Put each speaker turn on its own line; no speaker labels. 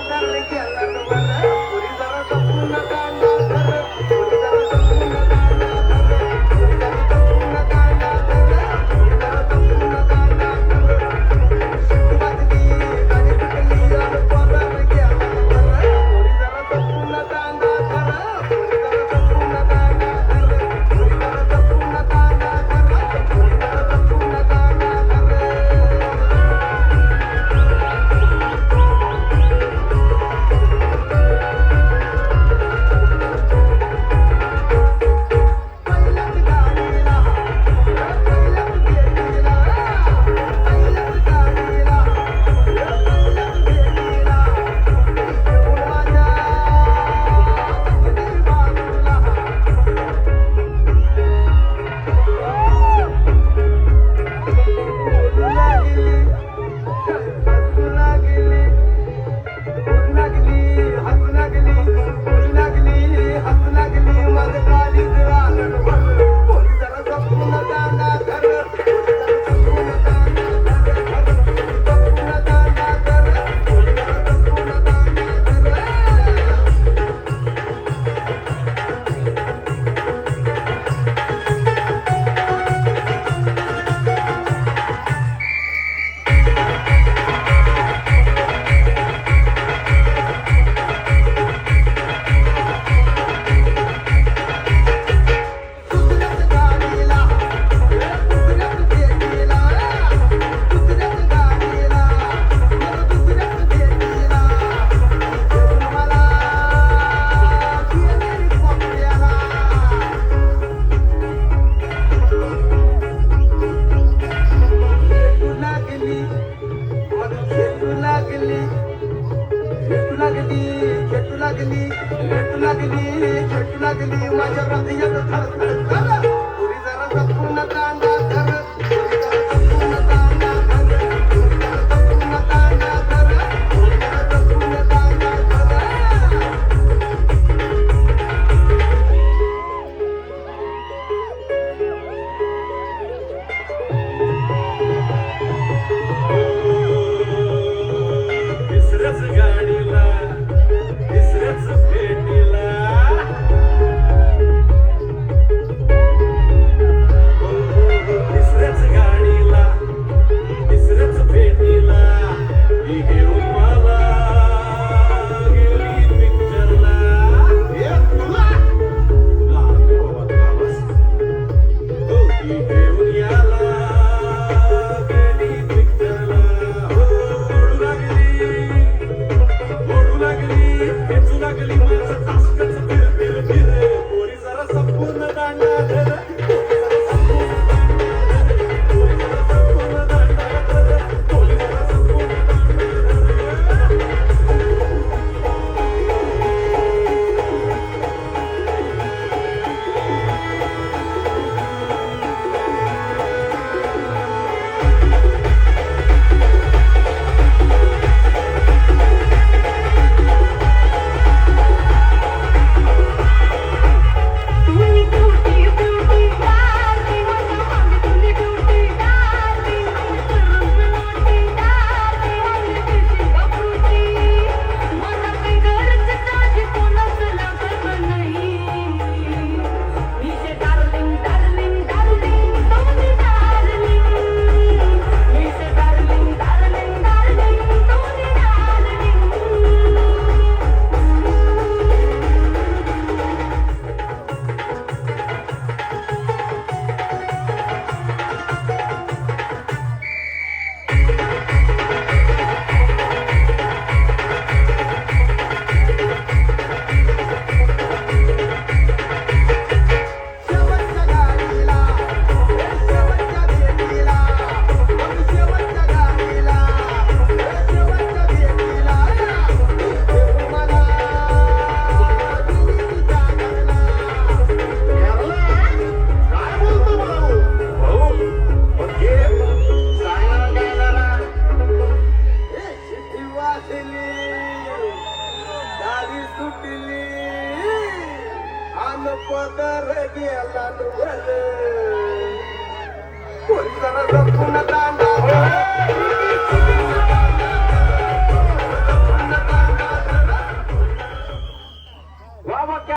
करणे जरा जपून गेली भेट लागली भेट लागली माझ्या हृदयात थरथर पुरी जरा जपून कांदा तुटली आन पदर गेला नुगल कोणी जरा जपून